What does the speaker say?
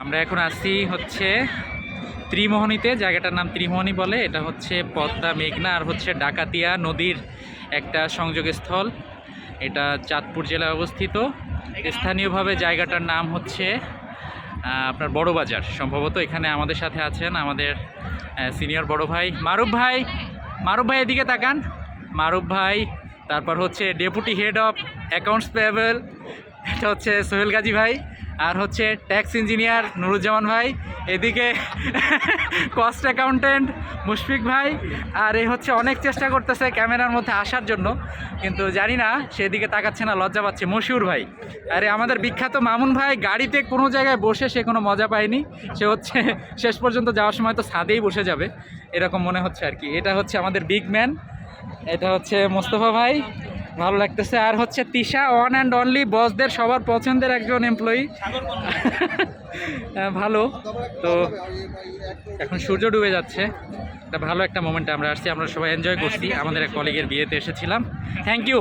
আমরা এখন আসছি হচ্ছে ত্রিমোহনীতে, জায়গাটার নাম ত্রিমোহনী বলে। এটা হচ্ছে পদ্মা, মেঘনা আর হচ্ছে ডাকাতিয়া নদীর একটা সংযোগস্থল। এটা চাঁদপুর জেলায় অবস্থিত। স্থানীয়ভাবে জায়গাটার নাম হচ্ছে আপনার বড় বাজার। সম্ভবত এখানে আমাদের সাথে আছেন আমাদের সিনিয়র বড় ভাই মারুফ ভাই। মারুফ ভাই, এদিকে তাকান। মারুফ ভাই, তারপর হচ্ছে deputy head of accounts payable এটা হচ্ছে সোহেল গাজী ভাই। আর হচ্ছে ট্যাক্স ইঞ্জিনিয়ার নুরুজ্জামান ভাই, এদিকে কস্ট অ্যাকাউন্টেন্ট মুশফিক ভাই, আর এ হচ্ছে অনেক চেষ্টা করতেছে ক্যামেরার মধ্যে আসার জন্য, কিন্তু জানি না, সেদিকে তাকাচ্ছে না, লজ্জা পাচ্ছে। মশিউর ভাই, আরে আমাদের বিখ্যাত মামুন ভাই, গাড়িতে কোনো জায়গায় বসে সে কোনো মজা পায়নি। সে হচ্ছে শেষ পর্যন্ত যাওয়ার সময় তো ছাদেই বসে যাবে, এরকম মনে হচ্ছে আর কি। এটা হচ্ছে আমাদের বিগ ম্যান এটা হচ্ছে মোস্তফা ভাই। ভালো লাগতেছে। আর হচ্ছে তিশা ওয়ান অ্যান্ড অনলি বসদের সবার পছন্দের একজন এমপ্লয়ি ভালো। তো এখন সূর্য ডুবে যাচ্ছে। একটা ভালো একটা মোমেন্টে আমরা আসছি। আমরা সবাই এনজয় করছি। আমাদের এক কলিগের বিয়েতে এসেছিলাম। Thank you